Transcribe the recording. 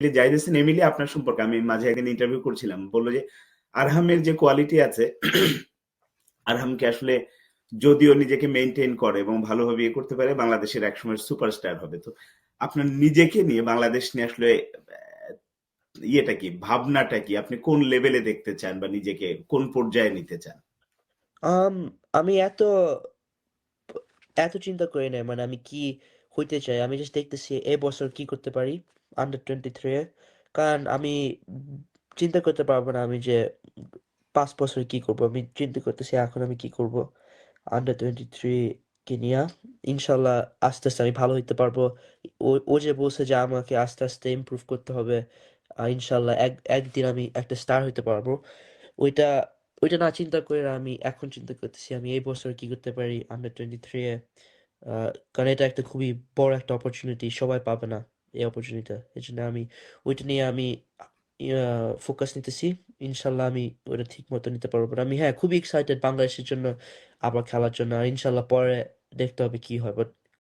Zahid Hossain Emily আপনার সম্পর্কে, আমি মাঝে একদিন ইন্টারভিউ করছিলাম, বলল যে আরহামের যে কোয়ালিটি আছে, আরহামকে আসলে যদিও নিজেকে মেনটেন করে এবং ভালোভাবে ইয়ে করতে পারে, বাংলাদেশের একসময় সুপারস্টার হবে। তো আপনার নিজেকে নিয়ে বাংলাদেশ নিয়ে আসলে ইয়েটা কি, ভাবনাটা কি? আপনি কোন লেভেলে দেখতে চান বা নিজেকে কোন পর্যায়ে নিতে চান? আমি এত এত চিন্তা করি না মানে আমি কি হইতে চাই? আমি জাস্ট দেখতেছি বছর কি করতে পারি। আন্ডার টোয়েন্টি থ্রি কারণ আমি চিন্তা করতে পারব না আমি যে পাঁচ বছর কি করব, আমি চিন্তা করতেছি এখন আমি কি করব আন্ডার টোয়েন্টি থ্রি কে নিয়ে। ইনশাল্লাহ আস্তে আস্তে আমি ভালো হইতে পারব। ও যে বলছে যে আমাকে আস্তে আস্তে ইমপ্রুভ করতে হবে ইনশাল্লাহ এক, একদিন আমি একটা স্টার হইতে পারব। ওইটা ওইটা না চিন্তা করে আমি এখন চিন্তা করতেছি আমি এই বছর কি করতে পারি আন্ডার টোয়েন্টি থ্রি এ কারণ এটা একটা খুবই বড় একটা অপরচুনিটি সবাই পাবে না। এই অপরচুনিটিটা এই জন্য আমি ওইটা নিয়ে আমি ফোকাস নিতেছি ইনশাল্লাহ আমি ওটা ঠিক মতো নিতে পারব আমি হ্যাঁ খুবই এক্সাইটেড বাংলাদেশের জন্য আবার খেলার জন্য ইনশাল্লাহ পরে দেখতে হবে কি হয় বাট